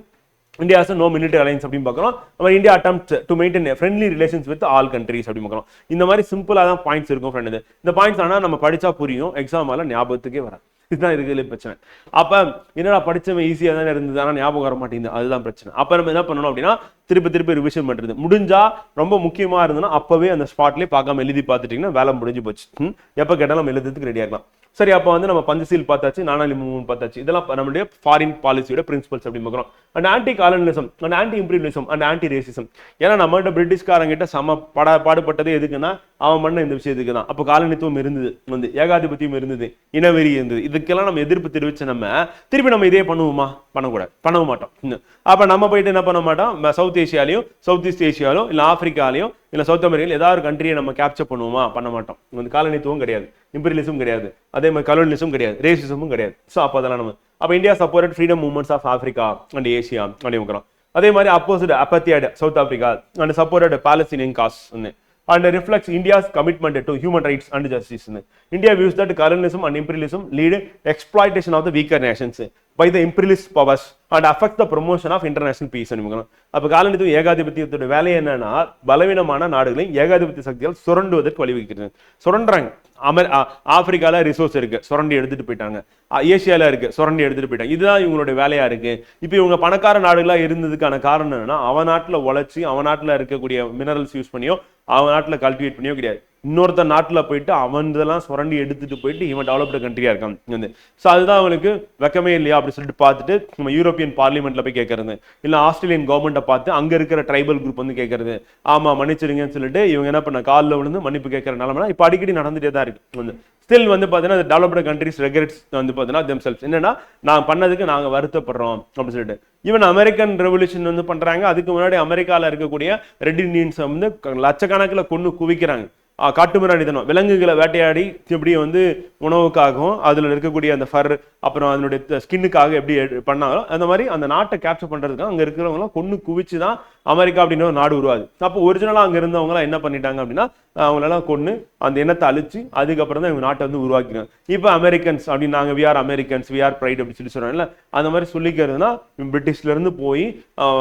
India has no military alliance அப்படின்னு பார்க்குறோம். நம்ம India attempt to maintain friendly relations with all countries அப்படின்னு பார்க்குறோம். இந்த மாதிரி சிம்பிளாக தான் பாயிண்ட்ஸ் இருக்கும் ஃப்ரெண்டு இந்த பாயிண்ட்ஸ் ஆனால் நம்ம படித்தா புரியும் எக்ஸாம் எல்லாம் ஞாபகத்துக்கே வராது. இதுதான் இருக்கிறதுல பிரச்சனை. அப்போ என்னடா படிச்சவன் ஈஸியாக தானே இருந்தது ஆனால் ஞாபகம் வர மாட்டேங்குது. அதுதான் பிரச்சனை. அப்போ நம்ம என்ன பண்ணணும் அப்படின்னா திருப்பி திருப்பி ரிவிஷன் பண்ணுறது முடிஞ்சா ரொம்ப முக்கியமாக இருந்ததுன்னா அப்போவே அந்த ஸ்பாட்லேயே பார்க்காம எழுதி பார்த்துட்டிங்கன்னா வேலை முடிஞ்சு போச்சு. எப்போ கேட்டாலும் நம்ம எழுதுறதுக்கு ரெடியா இருக்கலாம். சரி அப்போ வந்து நம்ம பஞ்சசீல் பார்த்தாச்சு நானாலி மூவ்மெண்ட் பார்த்தாச்சு. இதெல்லாம் நம்மளுடைய ஃபாரின் பாலிசியோட பிரின்சிபல்ஸ் அப்படின்னு பார்க்குறோம். And anti colonialism and anti imperialism and anti racism ஏன்னா நம்மகிட்ட பிரிட்டிஷ்காரங்கிட்ட சம பட பாடுபட்டது எதுக்குன்னா அவன் பண்ண இந்த விஷயத்துக்கு தான். அப்போ காலனித்துவம் இருந்தது வந்து ஏகாதிபத்தியம் இருந்தது இனவெறி இருந்தது. இதுக்கெல்லாம் நம்ம எதிர்ப்பு தெரிவிச்ச நம்ம திருப்பி நம்ம இதே பண்ணுவோமா? பண்ணக்கூடாது. பண்ண மாட்டோம். அப்போ நம்ம போயிட்டு என்ன பண்ண மாட்டோம்? சவுத் ஏஷியாலையும் சவுத் ஈஸ்ட் ஏஷியாலையும் இல்லை ஆப்பிரிக்காலையும் இல்லை சவுத் அமெரிக்காலையும் ஏதாவது ஒரு கண்ட்ரியை நம்ம கேப்சர் பண்ணுவோமா? பண்ண மாட்டோம். வந்து காலனித்துவம் கிடையாது. இம்பீரியலிசம் கிடையாது. அதே மாதிரி கலோனிசம் கிடையாது. ரேசிசமும் கிடையாது. ஸோ அப்போ அதெல்லாம் நம்ம அப்ப India support freedom movements of Africa and Asia அப்படிங்கிறோம் அதே மாதிரி opposite apartheid south Africa and support Palestinian cause and reflects India's commitment to human rights and justice India views that colonialism and imperialism lead exploitation of the weaker nations by the imperialist powers affect the promotion of international peace peace. அப்போ காலனித்துவ ஏகாதிபத்தியத்தோட வேலை என்னன்னா பலவீனமான நாடுகளையும் ஏகாதிபத்திய சக்தியால் சுரண்டுவதற்கு வழிவகுக்கிறது. சுரண்டுறாங்க. அமெரி ஆப்பிரிக்காவில் ரிசோர்ஸ் இருக்கு. சுரண்டி எடுத்துட்டு போயிட்டாங்க. ஏசியாவில் இருக்கு. சுரண்டி எடுத்துட்டு போயிட்டாங்க. இதுதான் இவங்களுடைய வேலையா இருக்கு. இப்போ இவங்க பணக்கார நாடுகளாக இருந்ததுக்கான காரணம் என்னன்னா அவன் நாட்டில் உழைச்சி அவன் நாட்டில் இருக்கக்கூடிய மினரல்ஸ் யூஸ் பண்ணியோ அவன் நாட்டில் கல்டிவேட் பண்ணியோ கிடையாது. இன்னொருத்த நாட்டில் போயிட்டு அவன் இதெல்லாம் சுரண்டி எடுத்துட்டு போயிட்டு இவன் டெவலப்டு கண்ட்ரியா இருக்கான். வந்து ஸோ அதுதான் அவனுக்கு வெக்கமே இல்லையா அப்படின்னு சொல்லிட்டு பார்த்துட்டு நம்ம யூரோப்பியன் பார்லிமெண்ட்ல போய் கேட்கறது இல்லை ஆஸ்திரேலியன் கவர்மெண்ட்டை பார்த்து அங்கே இருக்கிற ட்ரைபல் குரூப் வந்து கேட்கறது ஆமா மன்னிச்சிருங்கன்னு சொல்லிட்டு இவங்க என்ன பண்ண காலில் விழுந்து மன்னிப்பு கேட்கற நிலமனா இப்போ அடிக்கடி நடந்துட்டே தான் இருக்கு. வந்து ஸ்டில் வந்து பார்த்தீங்கன்னா டெவலப்டு கண்ட்ரிஸ் ரெக்ரெட்ஸ் வந்து பார்த்தீங்கன்னா தெம் செல்ஸ் என்னன்னா நான் பண்ணதுக்கு நாங்கள் வருத்தப்படுறோம் அப்படின்னு சொல்லிட்டு. ஈவன் அமெரிக்கன் ரெவல்யூஷன் வந்து பண்றாங்க. அதுக்கு முன்னாடி அமெரிக்காவில் இருக்கக்கூடிய ரெட் இண்டியன்ஸ் வந்து க- லட்சக்கணக்கில் கொண்டு குவிக்கிறாங்க. ஆ, காட்டுமிராண்டித்தனம் விலங்குகளை வேட்டையாடி எப்படி வந்து உணவுக்காகவும் அதில் இருக்கக்கூடிய அந்த ஃபர் அப்புறம் அதனுடைய ஸ்கின்னுக்காக எப்படி பண்ணாங்களோ அந்த மாதிரி அந்த நாட்டை கேப்சர் பண்ணுறதுக்கு அங்கே இருக்கிறவங்களாம் கொண்டு குவிச்சு தான் அமெரிக்கா அப்படின்ற ஒரு நாடு உருவாது அப்போ ஒரிஜினலாக அங்கே இருந்தவங்களாம் என்ன பண்ணிட்டாங்க அப்படின்னா அவங்களெல்லாம் கொண்டு அந்த இனத்தை அழிச்சு அதுக்கப்புறம் தான் இவங்க நாட்டை வந்து உருவாக்கினாங்க. இப்போ அமெரிக்கன்ஸ் அப்படின்னு நாங்கள் விஆர் அமெரிக்கன்ஸ் விஆர் ப்ரைட் அப்படின்னு சொல்லி சொல்றோம்ல அந்த மாதிரி சொல்லிக்கிறதுனா பிரிட்டிஷ்லேருந்து போய்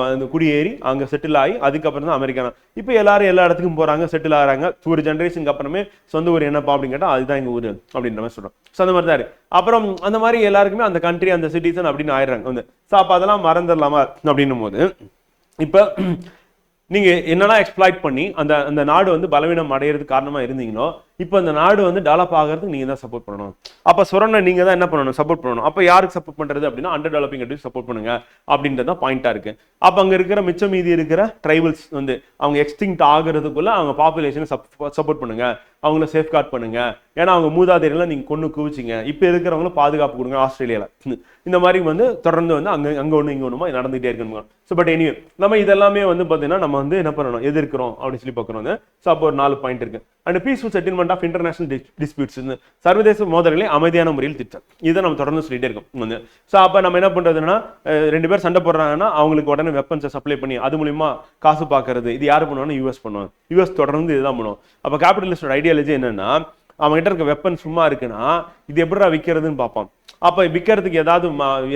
அந்த குடியேறி அங்கே செட்டில் ஆகி அதுக்கப்புறம் தான் அமெரிக்கா இப்போ எல்லாரும் எல்லா இடத்துக்கும் போகிறாங்க செட்டில் ஆகிறாங்க. ஒரு ஜென்ரேஷனுக்கு அப்புறமே சொந்த ஊர் என்னப்பா அப்படின்னு கேட்டால் அதுதான் எங்கள் ஊர் அப்படின்ற மாதிரி சொல்றோம். ஸோ அந்த மாதிரி தான் இருக்குது அப்புறம் அந்த மாதிரி எல்லாருக்குமே அந்த கண்ட்ரி அந்த சிட்டிசன் அப்படின்னு ஆயிடுறாங்க. வந்து ஸோ அப்போ அதெல்லாம் மறந்துடலாமா அப்படின்னும் போது இப்போ நீங்க என்னெல்லாம் எக்ஸ்ப்ளாய்ட் பண்ணி அந்த அந்த நாடு வந்து பலவீனம் அடையிறதுக்கு காரணமா இருந்தீங்களோ இப்போ இந்த நாடு வந்து டெவலப் ஆகிறதுக்கு நீங்க தான் சப்போர்ட் பண்ணணும். அப்ப சொரணை நீங்க தான் என்ன பண்ணணும்? சப்போர்ட் பண்ணணும். அப்ப யாருக்கு சப்போர்ட் பண்றது அப்படின்னா அண்டர் டெவலப்பிங் கண்ட்ரி சப்போர்ட் பண்ணுங்க அப்படின்றது தான் பாயிண்டா இருக்கு. அப்ப அங்க இருக்கிற மிச்சம் மீதி இருக்கிற ட்ரைபல்ஸ் வந்து அவங்க எக்ஸ்டிங்க்ட் ஆகிறதுக்குள்ளே அவங்க பாப்புலேஷனை சப்போர்ட் பண்ணுங்க. அவங்கள சேஃப்கார்ட் பண்ணுங்க. ஏன்னா அவங்க மூதாதையெல்லாம் நீங்க கொண்டு குவிச்சிங்க. இப்போ இருக்கிறவங்களும் பாதுகாப்பு கொடுங்க ஆஸ்திரேலியால. இந்த மாதிரி வந்து தொடர்ந்து வந்து அங்க அங்க ஒன்று இங்க ஒன்றுமா நடந்துகிட்டே இருக்கணும் ஸோ பட் எனிவே நம்ம இதெல்லாமே வந்து பாத்தீங்கன்னா நம்ம வந்து என்ன பண்ணணும்? எதிர்க்கிறோம் அப்படின்னு சொல்லி பார்க்குறோம். ஸோ அப்போ ஒரு நாலு பாயிண்ட் இருக்கு. And peaceful settlement settlement of international disputes சர்வதேச மோதல்களை அமைதியான முறையில் திட்டம். இதை நம்ம தொடர்ந்து சொல்லிட்டே இருக்கோம். வந்து ஸோ அப்போ நம்ம என்ன பண்றதுன்னா ரெண்டு பேர் சண்டை போடுறாங்கன்னா அவங்களுக்கு உடனே வெப்பன்ஸை சப்ளை பண்ணி அது மூலியமா காசு பார்க்கறது இது யார் பண்ணுவாங்கன்னா யூஎஸ் பண்ணுவாங்க. யூஎஸ் தொடர்ந்து இதுதான் பண்ணுவோம் அப்போ கேபிட்டலிஸ்டோட ஐடியாலஜி என்னன்னா அவங்க கிட்ட இருக்க வெப்பன் சும்மா இருக்குன்னா இது எப்படிடா விற்கிறதுன்னு பார்ப்பான். அப்போ விற்கிறதுக்கு ஏதாவது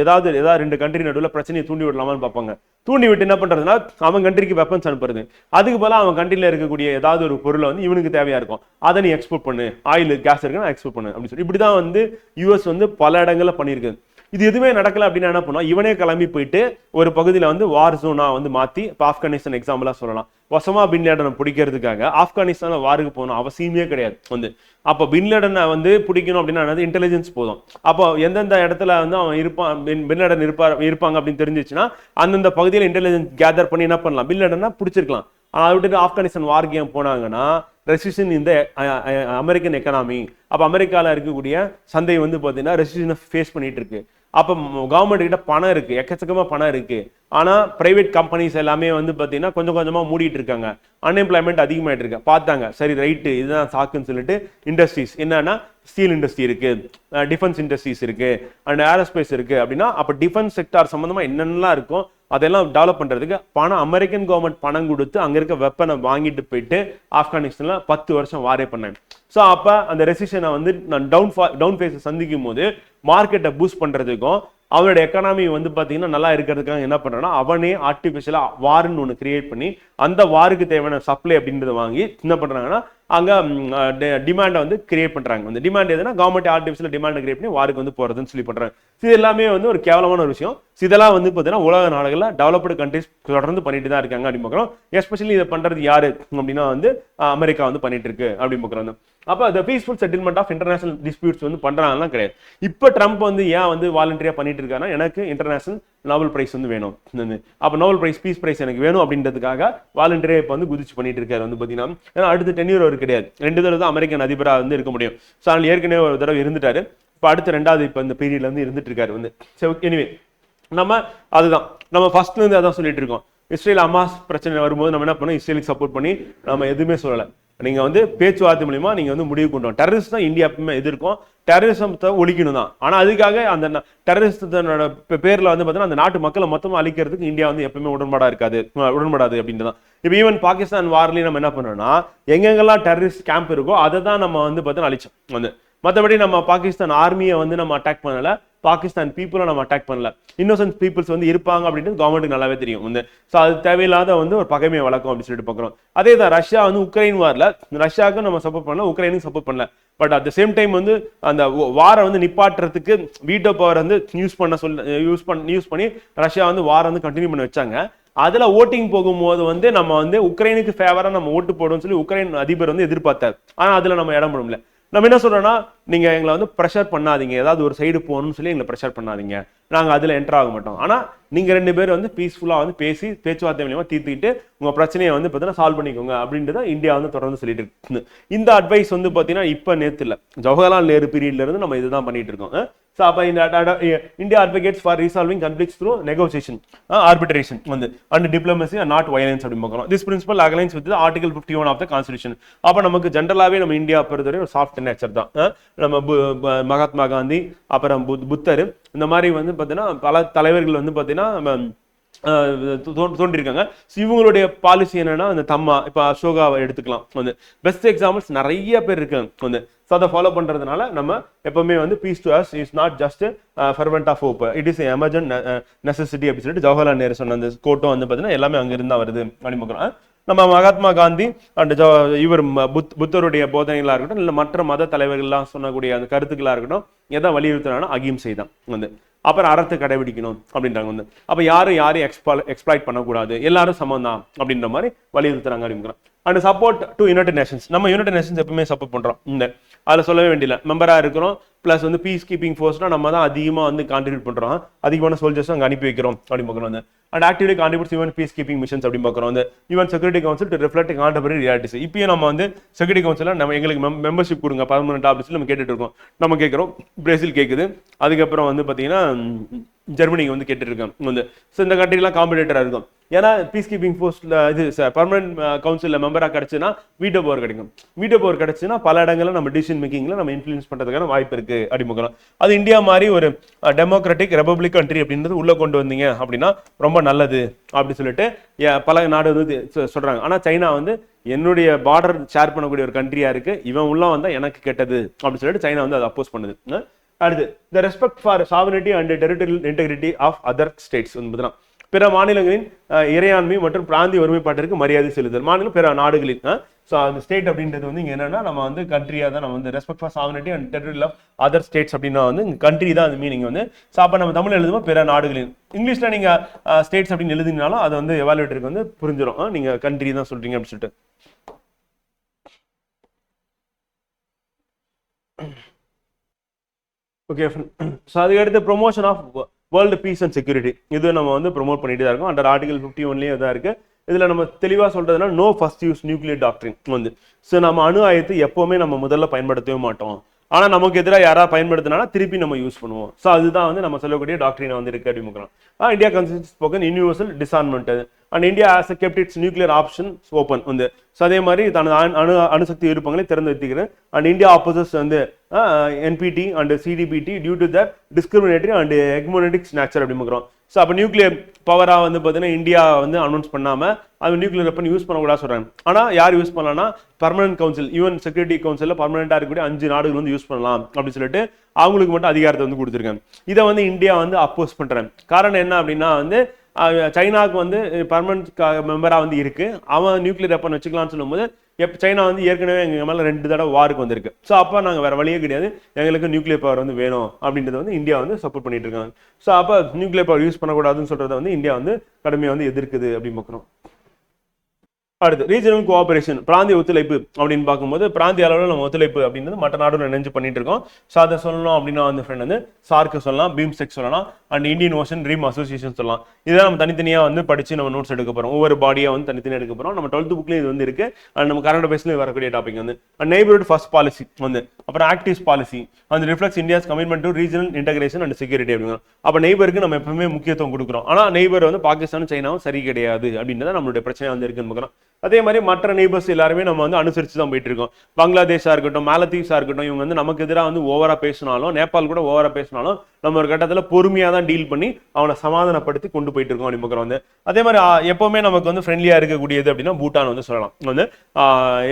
ஏதாவது ஏதாவது ரெண்டு கண்ட்ரி நடுவில் பிரச்சனையை தூண்டி விடலாமான்னு பார்ப்பாங்க. தூண்டி விட்டு என்ன பண்ணுறதுன்னா அவன் கண்ட்ரிக்கு வெப்பன்ஸ் அனுப்புறது. அதுக்கு பதிலா அவன் கண்ட்ரியில் இருக்கக்கூடிய ஏதாவது ஒரு பொருளை வந்து இவனுக்கு தேவையா இருக்கும். அதை நீ எக்ஸ்போர்ட் பண்ணு. ஆயில் கேஸ் இருக்குன்னு நான் எக்ஸ்போர்ட் பண்ணு அப்படின்னு சொல்லி. இப்படிதான் வந்து யூஎஸ் வந்து பல இடங்களில் பண்ணியிருக்கு. இது எதுவுமே நடக்கல அப்படின்னா என்ன பண்ணுவோம் இவனே கிளம்பி போயிட்டு ஒரு பகுதியில் வந்து வார் ஜோனா வந்து மாத்தி இப்போ ஆப்கானிஸ்தான் எக்ஸாம்பிளா சொல்லலாம். ஒசமா பின்லேடனை பிடிக்கிறதுக்காக ஆப்கானிஸ்தான்ல வாருக்கு போகணும் அவசியமே கிடையாது. வந்து அப்போ பின்லேடனை வந்து பிடிக்கணும் அப்படின்னா என்னது? இன்டெலிஜென்ஸ் போதும். அப்போ எந்தெந்த இடத்துல வந்து அவன் இருப்பான் பின் பின்லேடன் இருப்பார் இருப்பாங்க அப்படின்னு தெரிஞ்சிச்சுன்னா அந்தந்த பகுதியில் இன்டெலிஜென்ஸ் கேதர் பண்ணி என்ன பண்ணலாம்? பின்லேடனை பிடிச்சிருக்கலாம். ஆனால் அதை விட்டுட்டு ஆப்கானிஸ்தான் வார்க்கு ஏன் போனாங்கன்னா ரெசிஷன் இந்த அமெரிக்கன் எக்கனாமி அப்போ அமெரிக்காவில் இருக்கக்கூடிய சந்தை வந்து பார்த்தீங்கன்னா ரெசிஷனை ஃபேஸ் பண்ணிட்டு இருக்கு. அப்போ கவர்மெண்ட் கிட்ட பணம் இருக்கு எக்கச்சக்கமாக பணம் இருக்கு. ஆனால் பிரைவேட் கம்பெனிஸ் எல்லாமே வந்து பார்த்தீங்கன்னா கொஞ்சம் கொஞ்சமாக மூடிட்டு இருக்காங்க. அன்எம்ப்ளாய்மெண்ட் அதிகமாயிட்டு இருக்கு. பார்த்தாங்க. சரி ரைட்டு. இதுதான் சாக்குன்னு சொல்லிட்டு இண்டஸ்ட்ரீஸ் என்னன்னா ஸ்டீல் இண்டஸ்ட்ரி இருக்கு. டிஃபென்ஸ் இண்டஸ்ட்ரீஸ் இருக்கு. அண்ட் ஏரோஸ்பேஸ் இருக்கு அப்படின்னா அப்போ டிஃபென்ஸ் செக்டார் சம்மந்தமாக என்னென்னலாம் இருக்கும் அதெல்லாம் டெவலப் பண்ணுறதுக்கு பணம் அமெரிக்கன் கவர்மெண்ட் பணம் கொடுத்து அங்கே இருக்க வெப்பனை வாங்கிட்டு போயிட்டு ஆப்கானிஸ்தானில் பத்து வருஷம் வாரே பண்ணேன். ஸோ அப்போ அந்த ரெசிஷனை வந்து நான் டவுன் ஃபா டவுன் ஃபேஸை சந்திக்கும் போது மார்க்கெட்டை பூஸ்ட் பண்ணுறதுக்கும் அவனோட எக்கனாமி வந்து பார்த்தீங்கன்னா நல்லா இருக்கிறதுக்காக என்ன பண்ணுறான்னா அவனே ஆர்டிஃபிஷியலாக வார்னு ஒன்று கிரியேட் பண்ணி அந்த வாருக்கு தேவையான சப்ளை அப்படின்றத வாங்கி என்ன பண்ணுறாங்கன்னா அங்கே டிமாண்டை வந்து கிரியேட் பண்ணுறாங்க அந்த டிமாண்ட் எதுனா கவர்மெண்ட் ஆர்டிஃபிஷியல் டிமாண்டை கிரியேட் பண்ணி வாருக்கு வந்து போகிறதுன்னு சொல்லி பண்ணுறாங்க இது எல்லாமே வந்து ஒரு கேவலமான ஒரு விஷயம். இதெல்லாம் வந்து பார்த்தீங்கன்னா உலக நாடுகளில் டெவலப்டு கண்ட்ரிஸ் தொடர்ந்து பண்ணிட்டு தான் இருக்காங்க அப்படின்னு பார்க்குறோம். எஸ்பெஷலி இதை பண்ணுறது யாரு? அப்படின்னா வந்து அமெரிக்கா வந்து பண்ணிட்டு இருக்கு அப்படின்னு பார்க்குறோம். அப்போ அந்த peaceful settlement of international disputes வந்து பண்ணுறாங்கலாம் கிடையாது. இப்போ ட்ரம்ப் வந்து ஏன் வந்து வாலண்டியாக பண்ணிட்டு இருக்காருன்னா எனக்கு இன்டர்நேஷனல் நோபல் பிரைஸ் வந்து வேணும். அப்போ நோபல் பிரைஸ் பீஸ் பிரைஸ் எனக்கு வேணும் அப்படின்றதுக்காக வாலண்டியாக இப்போ வந்து குதிச்சு பண்ணிட்டு இருக்காரு வந்து பார்த்தீங்கன்னா ஏன்னா அடுத்த டென்யூர் அவர் கிடையாது. ரெண்டு தடவை தான் அமெரிக்கன் அதிபராக வந்து இருக்க முடியும். ஸோ அதனால் ஏற்கனவே ஒரு தடவை இருந்துட்டாரு. இப்போ அடுத்த ரெண்டாவது இப்போ இந்த பீரியட்ல வந்து இருந்துட்டு இருக்காரு வந்து. சரி எனிவே நம்ம அதுதான். நம்ம ஃபர்ஸ்ட்லேருந்து அதான் சொல்லிட்டு இருக்கோம் இஸ்ரேல் அமாஸ் பிரச்சனை வரும்போது நம்ம என்ன பண்ணோம்? இஸ்ரேலுக்கு சப்போர்ட் பண்ணி நம்ம எதுவுமே சொல்லலை. நீங்கள் வந்து பேச்சுவார்த்தை மூலிமா நீங்கள் வந்து முடிவு கொண்டு வாங்க டெரரிஸ்ட் தான் இந்தியா எப்பவுமே எதிர்க்கும். டெரரிசத்தை ஒழிக்கணும் தான். ஆனால் அதுக்காக அந்த டெரரிஸ்டனோட பேரில் வந்து பார்த்தீங்கன்னா அந்த நாட்டு மக்களை மொத்தமாக அழிக்கிறதுக்கு இந்தியா வந்து எப்பவுமே உடன்பாடாக இருக்காது. உடன்படாது உடன்படாது அப்படின்றதான் இப்போ ஈவன் பாகிஸ்தான் வார்லேயும் நம்ம என்ன பண்ணோம்னா எங்கெங்கெல்லாம் டெரரிஸ்ட் கேம்ப் இருக்கோ அதை தான் நம்ம வந்து பார்த்தீங்கன்னா அழிச்சோம். வந்து மற்றபடி நம்ம பாகிஸ்தான் ஆர்மியை வந்து நம்ம அட்டாக் பண்ணலை. பாகிஸ்தான் பீப்புளை நம்ம அட்டாக் பண்ணல. இன்னோசன்ஸ் பீப்புள்ஸ் வந்து இருப்பாங்க அப்படின்னு கவர்மெண்ட்டுக்கு நல்லாவே தெரியும். வந்து ஸோ அது தேவையில்லாத வந்து ஒரு பகைமையை வழக்கம் அப்படின்னு சொல்லிட்டு பார்க்குறோம். அதே தான் ரஷ்யா வந்து உக்ரைன் வாரில் ரஷ்யாவுக்கும் நம்ம சப்போர்ட் பண்ணல உக்ரைனுக்கு சப்போர்ட் பண்ணல. But at the same time வந்து அந்த வாரை வந்து நிப்பாட்டுறதுக்கு வீட்டோ பவர் வந்து யூஸ் பண்ண சொல்ல யூஸ் பண்ண யூஸ் பண்ணி ரஷ்யா வந்து வாரை வந்து கண்டினியூ பண்ண வச்சாங்க. அதில் ஓட்டிங் போகும்போது வந்து நம்ம வந்து உக்ரைனுக்கு ஃபேவராக நம்ம ஓட்டு போடுவோம்னு சொல்லி உக்ரைன் அதிபர் வந்து எதிர்பார்த்தார். ஆனால் அதில் நம்ம இடம் போட முடியல நம்ம என்ன சொல்றோம்னா நீங்கள் எங்களை வந்து ப்ரெஷர் பண்ணாதீங்க. ஏதாவது ஒரு சைடு போகணும்னு சொல்லி எங்களை ப்ரெஷர் பண்ணாதீங்க. நாங்கள் அதில் என்டர் ஆக மாட்டோம். ஆனால் நீங்கள் ரெண்டு பேரும் வந்து பீஸ்ஃபுல்லாக வந்து பேசி பேச்சுவார்த்தை மூலியமாக தீர்த்துக்கிட்டு உங்கள் பிரச்சனையை வந்து பார்த்தீங்கன்னா சால்வ் பண்ணிக்கோங்க அப்படின்றத இந்தியா வந்து தொடர்ந்து சொல்லிட்டு இருக்கு. இந்த அட்வைஸ் வந்து பார்த்தீங்கன்னா இப்போ நேற்று இல்லை. ஜவஹர்லால் நேரு பீரியட்லேருந்து நம்ம இதுதான் பண்ணிட்டு இருக்கோம். ஸோ அப்போ இந்த India advocates for resolving conflicts through negotiation arbitration வந்து அண்ட் டிப்ளமசி நாட் வயலன்ஸ் அப்படின்னு பார்க்கலாம் this principle aligns with article fifty one of the constitution அப்போ நமக்கு ஜென்ரலாகவே நம்ம இந்தியா பொறுத்தவரை ஒரு சாஃப்ட் நேச்சர் தான். நம்ம பு- மகாத்மா காந்தி அப்புறம் புத்- புத்தர் இந்த மாதிரி வந்து பார்த்தீங்கன்னா பல தலைவர்கள் வந்து பார்த்தீங்கன்னா நம்ம தோன்றியிருக்காங்க இவங்களுடைய பாலிசி என்னன்னா அந்த தம்மா இப்போ அசோகாவை எடுத்துக்கலாம். வந்து பெஸ்ட் எக்ஸாம்பிள்ஸ் நிறைய பேர் இருக்காங்க. வந்து ஸோ அதை ஃபாலோ பண்றதுனால நம்ம எப்பவுமே வந்து peace to us is not just fervent of hope it is emergent necessity அப்படின்னு சொல்லிட்டு ஜவஹர்லால் நேரு சொன்ன அந்த கோட்டம் வந்து பார்த்தீங்கன்னா எல்லாமே அங்கிருந்தா வருது. அப்படின்னு நம்ம மகாத்மா காந்தி அண்ட் இவர் புத் புத்தருடைய போதனைகளாக இருக்கட்டும் இல்லை மற்ற மத தலைவர்கள்லாம் சொன்னக்கூடிய அந்த கருத்துக்களாக இருக்கட்டும் எதை வலியுறுத்தினாலும் அகிம்சை தான் வந்து. அப்புறம் அறத்தை கடைபிடிக்கணும் அப்படின்றாங்க வந்து. அப்போ யாரும் யாரையும் எக்ஸ்பா எக்ஸ்ப்ளாய்ட் பண்ணக்கூடாது. எல்லாரும் சமம் தான் அப்படின்ற மாதிரி வலியுறுத்துறாங்க அப்படிங்கிறோம் and support to United Nations நம்ம யுனைடெட் நேஷன்ஸ் எப்பவுமே சப்போர்ட் பண்ணுறோம் இந்த அதில் சொல்லவே வேண்டியல மெம்பராக இருக்கிறோம். பிளஸ் வந்து பீஸ் கீப்பிங் ஃபோர்ஸ்னா நம்ம தான் அதிகமாக வந்து கான்ட்ரிபியூட் பண்ணுறோம் அதிகமான சோல்ஜர்ஸ் அங்கே அனுப்பி வைக்கிறோம் அப்படின்னு பார்க்குறோம் வந்து. And actively contributes even peacekeeping missions அப்படின்னு பார்க்குறோம் வந்து. Even Security Council to reflect contemporary realities இப்போயும் நம்ம வந்து செக்யூரிட்டி கவுன்சில் நம்ம எங்களுக்கு மெம்பர்ஷிப் கொடுங்க. பர்மனெண்ட் ஆஃபீஸில் நம்ம கேட்டுட்டு இருக்கோம். நம்ம கேட்குறோம். பிரேசில் கேட்குது அதுக்கப்புறம் வந்து பார்த்தீங்கன்னா ஜெர்மனிக்கு வந்து கேட்டுருக்கேன் வந்து ஸோ இந்த கண்ட்ரிலாம் காம்படேட்டராக இருக்கும். ஏன்னா பீஸ் கீப்பிங் போஸ்ட்ல இது பர்மனன்ட் கவுன்சிலில் மெம்பராக கிடச்சுன்னா வீட்டோ பவர் கிடைக்கும். வீட்டோ பவர் கிடச்சுன்னா பல இடங்களில் நம்ம டிசிஷன் மேக்கிங்கில் நம்ம இன்ஃப்ளூயன்ஸ் பண்ணுறதுக்கான வாய்ப்பு இருக்கு அப்படிமுக்கிறோம் அது இந்தியா மாதிரி ஒரு டெமோக்ராட்டிக் ரெபப்ளிக் கண்ட்ரி அப்படின்றது உள்ளே கொண்டு வந்தீங்க அப்படின்னா ரொம்ப நல்லது அப்படி சொல்லிட்டு பல நாடு வந்து சொல்கிறாங்க ஆனால் சைனா வந்து என்னுடைய பார்டர் ஷேர் பண்ணக்கூடிய ஒரு கண்ட்ரியாக இருக்குது இவன் உள்ள வந்தால் எனக்கு கெட்டது அப்படின்னு சொல்லிட்டு சைனா வந்து அதை அப்போஸ் பண்ணுது. அடுத்து the respect for sovereignty and territorial integrity of other states என்பதுதான். பிற மாநிலங்களின் இறையாண்மை மற்றும் பிராந்திய ஒருமைப்பாட்டிற்கு மரியாதை செலுத்தல் மாநிலம் பிற நாடுகளின் ஸோ அந்த ஸ்டேட் அப்படின்றது வந்து இங்கே என்னன்னா நம்ம வந்து கண்ட்ரியாக தான் நம்ம வந்து respect for sovereignty and territory of other states அப்படின்னா வந்து கண்ட்ரி தான் அது மீனிங் வந்து. ஸோ அப்போ நம்ம தமிழ் எழுதுவோம் பிற நாடுகளின் இங்கிலீஷில் நீங்கள் ஸ்டேட்ஸ் அப்படின்னு எழுதினாலும் அது வந்து எவாலுவேட்டருக்கு வந்து புரிஞ்சிடும் நீங்கள் கண்ட்ரி தான் சொல்கிறீங்க அப்படின்னு சொல்லிட்டு. ஓகே ஸோ அதுக்கடுத்து promotion of world peace and security இது நம்ம வந்து ப்ரோமோட் பண்ணிட்டு தான் இருக்கோம். அண்டர் ஆர்டிகல் ஃபிஃப்டி ஒன்லேயே இதாக இருக்குது இதில் நம்ம தெளிவாக சொல்கிறதுனா நோ ஃபர்ஸ்ட் யூஸ் நியூக்ளியர் டாக்டரின் வந்து. ஸோ நம்ம அணு ஆயத்தை எப்போவுமே நம்ம முதல்ல பயன்படுத்தவே மாட்டோம். ஆனால் நமக்கு எதிராக யாராவது பயன்படுத்தினா திருப்பி நம்ம யூஸ் பண்ணுவோம். ஸோ அதுதான் வந்து நம்ம சொல்லக்கூடிய டாக்டரினை வந்து இருக்குது அப்படின்னு India consist spoken universal disarmament and India has kept its nuclear option open வந்து. ஸோ அதே மாதிரி தனது அணு- அணு அணுசக்தி விருப்பங்களை திறந்து வைத்துக்கிறேன் அண்ட் இந்தியா ஆப்போசஸ் வந்து NPT and CTBT due to the discriminatory and எக்மோனட்டிக்ஸ் nature அப்படிங்கிறோம் ஸோ அப்போ நியூக்ளியர் பவராக வந்து பார்த்தீங்கன்னா இந்தியா வந்து அனௌன்ஸ் பண்ணாமல் அது நியூக்ளியர் வெப்பன் யூஸ் பண்ணக்கூடாது சொல்கிறாங்க ஆனால் யார் யூஸ் பண்ணலாம்னா பர்மனன்ட் கவுன்சில் யூஎன் செக்யூரிட்டி கவுன்சிலில் பர்மனெண்ட்டாக இருக்கக்கூடிய அஞ்சு நாடுகள் வந்து யூஸ் பண்ணலாம் அப்படின்னு சொல்லிட்டு அவங்களுக்கு மட்டும் அதிகாரத்தை வந்து கொடுத்துருக்காங்க. இதை வந்து இந்தியா வந்து அப்போஸ் பண்ணுறேன் காரணம் என்ன அப்படின்னா வந்து சைனாவுக்கு வந்து பர்மனன்ட் மெம்பராக வந்து இருக்குது அவன் நியூக்ளியர் வெப்பன் வச்சுக்கலாம்னு சொல்லும்போது எப்போ சைனா வந்து ஏற்கனவே எங்கள் மேலே ரெண்டு தடவை வாருக்கு வந்திருக்கு. ஸோ அப்போ நாங்கள் வேறு வழியே கிடையாது. எங்களுக்கு நியூக்ளியர் பவர் வந்து வேணும் அப்படின்றத வந்து இந்தியா வந்து சப்போர்ட் பண்ணிட்டு இருக்காங்க. ஸோ அப்போ நியூக்ளியர் பவர் யூஸ் பண்ணக்கூடாதுன்னு சொல்கிறத வந்து இந்தியா வந்து கடுமையாக வந்து எதிர்க்குது அப்படின்னு பார்க்குறோம். அடுத்து ரீஜனல் கோஆபரேஷன் பிராந்திய ஒத்துழைப்பு அப்படின்னு பார்க்கும்போது பிராந்திய அளவில் நம்ம ஒத்துழைப்பு அப்படின்றது மற்ற நாடுகள் நினைஞ்சு பண்ணிட்டு இருக்கோம். ஸோ அதை சொல்லணும் அப்படின்னா வந்து ஃப்ரெண்ட் வந்து சார்க்கு சொல்லலாம் பீம்ஸ்டெக் சொல்லலாம் and Indian Ocean Rim Association சொல்லலாம். இதெல்லாம் நம்ம தனித்தனியாக வந்து படித்து நம்ம நோட்ஸ் எடுக்க போகிறோம் ஒவ்வொரு பாடியாக வந்து தனித்தனியாக எடுக்க போகிறோம் நம்ம டுவெல்த் புக்லேயும் இது வந்து இருக்கு. அண்ட் நம்ம கரண்ட் பேஸ்லேயும் வரக்கூடிய டாபிக் வந்து அண்ட் நெய்பர்ஹுட் ஃபர்ஸ்ட் பாலிசி வந்து அப்புறம் ஆக்டிவ்ஸ் பாலிசி அந்த reflects India's commitment to regional integration and security அப்படிங்கிறோம். அப்போ நெய்பருக்கு நம்ம எப்பவுமே முக்கியத்துவம் கொடுக்குறோம். ஆனால் நெய்பர் வந்து பாகிஸ்தானும் சைனாவும் சரி கிடையாது அப்படின்றத நம்மளுடைய பிரச்சனை வந்து இருக்குன்னு பார்க்குறோம். அதே மாதிரி மற்ற நெய்பர்ஸ் எல்லாருமே நம்ம வந்து அனுசரித்து தான் போயிட்டு இருக்கோம் பங்களாதேஷாக இருக்கட்டும் மாலத்தீவ்ஸாக இருக்கட்டும் இவங்க வந்து நமக்கு எதிராக வந்து ஓவராக பேசினாலும் நேபாள் கூட ஓவராக பேசினாலும் நம்ம ஒரு கட்டத்தில் பொறுமையாக தான் டீல் பண்ணி அவனை சமாதானப்படுத்தி கொண்டு போயிட்டு இருக்கோம் அப்படின்னு வந்து. அதே மாதிரி எப்போவுமே நமக்கு வந்து ஃப்ரெண்ட்லியாக இருக்கக்கூடியது அப்படின்னா பூட்டான் வந்து சொல்லலாம். வந்து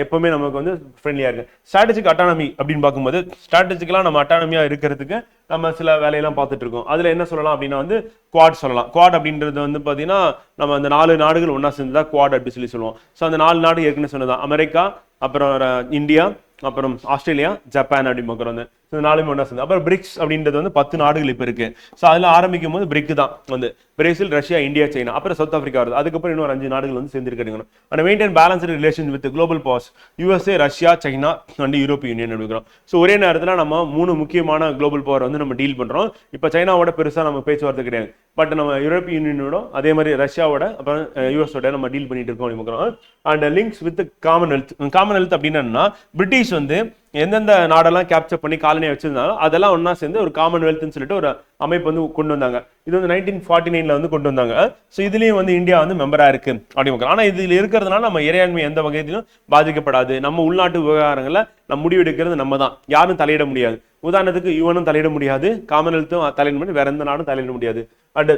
எப்போவுமே நமக்கு வந்து ஃப்ரெண்ட்லியாக இருக்கு. ஸ்ட்ராட்டஜிக் அட்டானமி அப்படின்னு பார்க்கும்போது ஸ்ட்ராட்டஜிக்கலா நம்ம அட்டானமியாக இருக்கிறதுக்கு நம்ம சில வேலையெல்லாம் பார்த்துட்டு இருக்கோம் அதில் என்ன சொல்லலாம் அப்படின்னா வந்து குவாட் சொல்லலாம். குவாட் அப்படின்றது வந்து பார்த்தீங்கன்னா நம்ம அந்த நாலு நாடுகள் ஒன்றா சேர்ந்து தான் குவாட் அப்படின்னு சொல்லி சொல்லுவோம். ஸோ அந்த நாலு நாடு ஏற்கனவே சொன்னதான் அமெரிக்கா அப்புறம் இந்தியா அப்புறம் ஆஸ்திரேலியா ஜப்பான் அப்படி பார்க்குறோம். வந்து ஸோ இந்த நாலுமே ஒன்றா சேர்ந்து. அப்புறம் பிரிக்ஸ் அப்படின்றது வந்து பத்து நாடுகள் இப்போ இருக்குது ஸோ அதில் ஆரம்பிக்கும் போது பிரிக் தான் வந்து. பிரேசில் ரஷ்யா இந்தியா சைனா அப்புறம் சவுத் ஆஃப்ரிக்கா வருது. அதுக்கப்புறம் இன்னொரு அஞ்சு நாடுகள் வந்து சேர்ந்துருக்காங்க ஆனால் maintain balanced relation with global powers USA Russia China and European Union அப்படிங்கிறோம் ஸோ ஒரே நேரத்தில் நம்ம மூணு முக்கியமான குளோபல் பவர் வந்து நம்ம டீல் பண்றோம். இப்போ சைனாவோட பெருசா நம்ம பேச்சுவார்த்தை கிடையாது. பட் நம்ம யூரோப்பிய யூனியனோட அதே மாதிரி ரஷ்யாவோட அப்புறம் யூஎஸோட நம்ம டீல் பண்ணிட்டு இருக்கோம் அப்படிங்கிறோம் and links with Commonwealth Commonwealth அப்படின்னா என்னன்னா, பிரிட்டிஷ் வந்து எந்தெந்த நாடெல்லாம் கேப்சர் பண்ணி காலனியை வச்சிருந்தாலும் அதெல்லாம் ஒன்றா சேர்ந்து ஒரு காமன்வெல்த்னு சொல்லிட்டு ஒரு அமைப்பு வந்து கொண்டு வந்தாங்க. இது வந்து நைன்டீன் ஃபார்ட்டி நைன் நைன்ல வந்து கொண்டு வந்தாங்க. ஸோ இதுலயும் வந்து இந்தியா வந்து மெம்பராக இருக்குது அப்படின்னு ஆனா இதில் இருக்கிறதுனால நம்ம இறையாண்மை எந்த வகையிலும் பாதிக்கப்படாது. நம்ம உள்நாட்டு விவகாரங்களில் நம்ம முடிவெடுக்கிறது நம்ம தான் யாரும் தலையிட முடியாது. உதாரணத்துக்கு யுவனும் தலையிட முடியாது காமன்வெல்த்தும் தலையிட முடியாது வேற எந்த நாடும் தலையிட முடியாது. And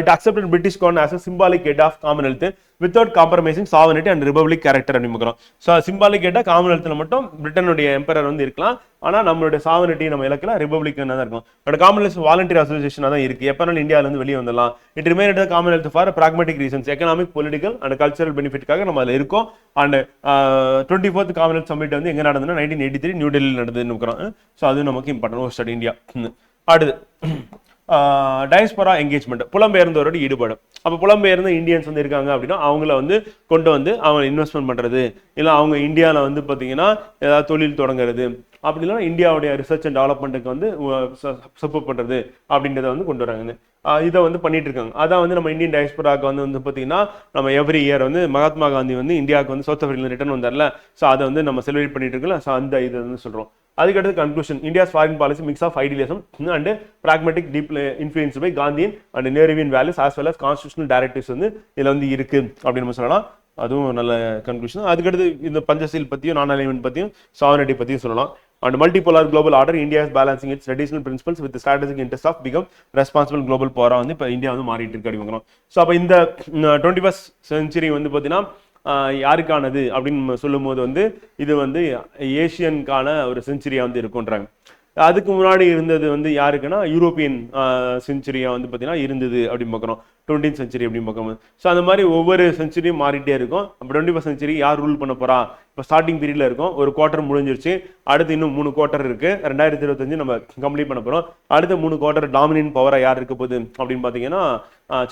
it accepted British govern as symbolic head of Commonwealth without compromising sovereignty and republic character அப்படின்னு ஸோ சிம்பாலிக் ஹெட்டாக காமன்வெல்த்தில் மட்டும் பிரிட்டனுடைய எம்பரர் வந்து இருக்கலாம். ஆனா நம்மளுடைய சாவனிட்டி நம்ம இலக்கில் ரிபப்ளிக் தான் இருக்கும். பட் காமன்வெல்த் வாலண்டியர் அசோசியேஷனாக தான் இருக்கு. எப்போனாலும் இந்தியால இருந்து வெளியே வந்துடலாம். It remain Commonwealth for pragmatic reasons economic political and cultural பெனிஃபிட்காக நம்ம அதில் இருக்கோம். And twenty fourth Commonwealth summit வந்து எங்க நடந்ததுன்னா நைன்டீன் எயிட்டி த்ரீ நியூ டெல்லியில் நடந்ததுன்னு இருக்கிறோம் ஸோ அது நமக்கு இம்பார்ட்டன் ஒரு ஸ்டடி இந்தியா அடுத்து டயஸ்பரா என்கேஜ்மெண்ட் புலம்பெயர்ந்தவரோட ஈடுபாடு. அப்போ புலம்பெயர்ந்த இந்தியன்ஸ் வந்து இருக்காங்க அப்படின்னா அவங்கள வந்து கொண்டு வந்து அவங்க இன்வெஸ்ட்மெண்ட் பண்றது. இல்லை அவங்க இந்தியாவில் வந்து பார்த்தீங்கன்னா ஏதாவது தொழில் தொடங்குறது. அப்படி இல்லைன்னா இந்தியாவுடைய ரிசர்ச் அண்ட் டெவலப்மெண்ட்டுக்கு வந்து சப்போர்ட் பண்றது அப்படின்றத வந்து கொண்டு வராங்க. இதை வந்து பண்ணிட்டு இருக்காங்க. அதான் வந்து நம்ம இந்தியன் டயஸ்பராக்கு வந்து வந்து பார்த்தீங்கன்னா நம்ம எவ்ரி இயர் வந்து மகாத்மா காந்தி வந்து இந்தியாவுக்கு வந்து சவுத் ஆஃப்ரிக்கில் ரிட்டர்ன் வந்தார்ல. ஸோ அதை வந்து நம்ம செலிப்ரேட் பண்ணிட்டு இருக்கோம்ல. ஸோ அந்த இதை வந்து சொல்றோம். அதுக்கடுத்து conclusion India's foreign policy mix of idealism and pragmatic deep influence by Gandhian and நேருவின் values as well as constitutional directives வந்து இதில் வந்து இருக்கு அப்படின்னு நம்ம சொல்லலாம். அதுவும் நல்ல கன்க்ளூஷன் அதுக்கடுத்து இந்த பஞ்சசீல் பற்றியும் நான் அலைன்மெண்ட் பற்றியும் சாவனிட்டி பற்றியும் சொல்லலாம் and multipolar global order India is balancing its traditional principles with strategic interest of become responsible global பவரா வந்து இப்போ இந்தியா வந்து மாறிட்டு இருக்கு அப்படிங்கிறோம் ஸோ அப்போ இந்த டுவெண்ட்டி ஃபஸ்ட் செஞ்சுரி வந்து பார்த்தீங்கன்னா யாருக்கானது அப்படின்னு சொல்லும்போது வந்து இது வந்து ஏஷியனுக்கான ஒரு செஞ்சுரியாக வந்து இருக்குன்றாங்க அதுக்கு முன்னாடி இருந்தது வந்து யாருக்குன்னா யூரோப்பியன் செஞ்சுரியாக வந்து பார்த்தீங்கன்னா இருந்தது அப்படின்னு பார்க்குறோம் டுவெண்ட்டீன் செஞ்சுரி அப்படின்னு பார்க்கும்போது ஸோ அந்த மாதிரி ஒவ்வொரு செஞ்சுரியும் மாறிட்டே இருக்கும். அப்போ டுவெண்ட்டி ஃபஸ்ட் செஞ்சுரி யார் ரூல் பண்ண போகிறா இப்போ ஸ்டார்டிங் பீரியடில் இருக்கும். ஒரு குவார்டர் முடிஞ்சிருச்சு. அடுத்து இன்னும் மூணு குவார்டர் இருக்குது ரெண்டாயிரத்தி இருபத்தஞ்சு நம்ம கம்ப்ளீட் பண்ண போகிறோம் அடுத்த மூணு குவார்டர் டாமினன்ட் பவராக யார் இருக்க போகுது? அப்படின்னு பார்த்தீங்கன்னா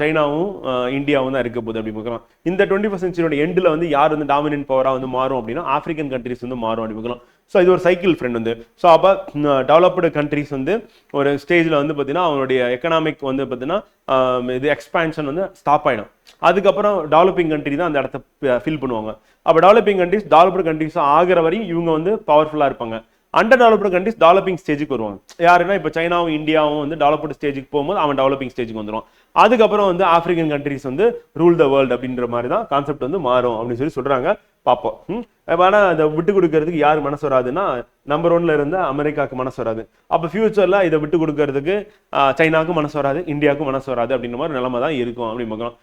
சைனாவும் இந்தியாவும் தான் இருக்க போகுது அப்படின்னு பார்க்குறோம் இந்த டுவெண்ட்டி ஃபஸ்ட் செஞ்சுரியோட எண்டில் வந்து யார் வந்து டாமினன்ட் பவராக வந்து மாறும் அப்படின்னா ஆஃப்ரிக்கன் கண்ட்ரிஸ் வந்து மாறும் அப்படின்னு பார்க்கலாம் ஸோ இது ஒரு சைக்கிள் ஃப்ரெண்ட் வந்து. ஸோ அப்போ டெவலப்டு கண்ட்ரிஸ் வந்து ஒரு ஸ்டேஜில் வந்து பார்த்தீங்கன்னா அவனுடைய எக்கனாமிக் வந்து பார்த்தீங்கன்னா இது எக்ஸ்பேன்ஷன் வந்து ஸ்டாப் ஆயிடும். அதுக்கப்புறம் டெவலப்பிங் கண்ட்ரி தான் அந்த இடத்த ஃபில் பண்ணுவாங்க. அப்போ டெவலப்பிங் கண்ட்ரிஸ் டெவலப்டு கண்ட்ரிஸ் ஆகிற வரையும் இவங்க வந்து பவர்ஃபுல்லாக இருப்பாங்க. அண்டர் டெவலப்டு கண்ட்ரிஸ் டெவலப்பிங் ஸ்டேஜுக்கு வருவாங்க. யாருன்னா இப்போ சைனாவும் இந்தியாவும் வந்து டெவலப்டு ஸ்டேஜுக்கு போகும்போது அவன் டெவலப்பிங் ஸ்டேஜுக்கு வந்துடும் அதுக்கப்புறம் வந்து ஆப்பிரிக்கன் கண்ட்ரிஸ் வந்து ரூல் த வேர்ல்டு அப்படின்ற மாதிரி தான் கான்செப்ட் வந்து மாறும் அப்படின்னு சொல்லி சொல்கிறாங்க பார்ப்போம். ஆனால் அதை விட்டு கொடுக்கறதுக்கு யார் மனசு வராதுன்னா நம்பர் ஒன்ல இருந்த அமெரிக்காவுக்கு மனசு வராது. அப்போ ஃபியூச்சரில் இதை விட்டு கொடுக்கறதுக்கு சைனாவுக்கும் மனசு வராது இந்தியாவுக்கும் மனசு வராது அப்படின்ற மாதிரி நிலைமை தான் இருக்கும் அப்படின்னு பார்க்கலாம்.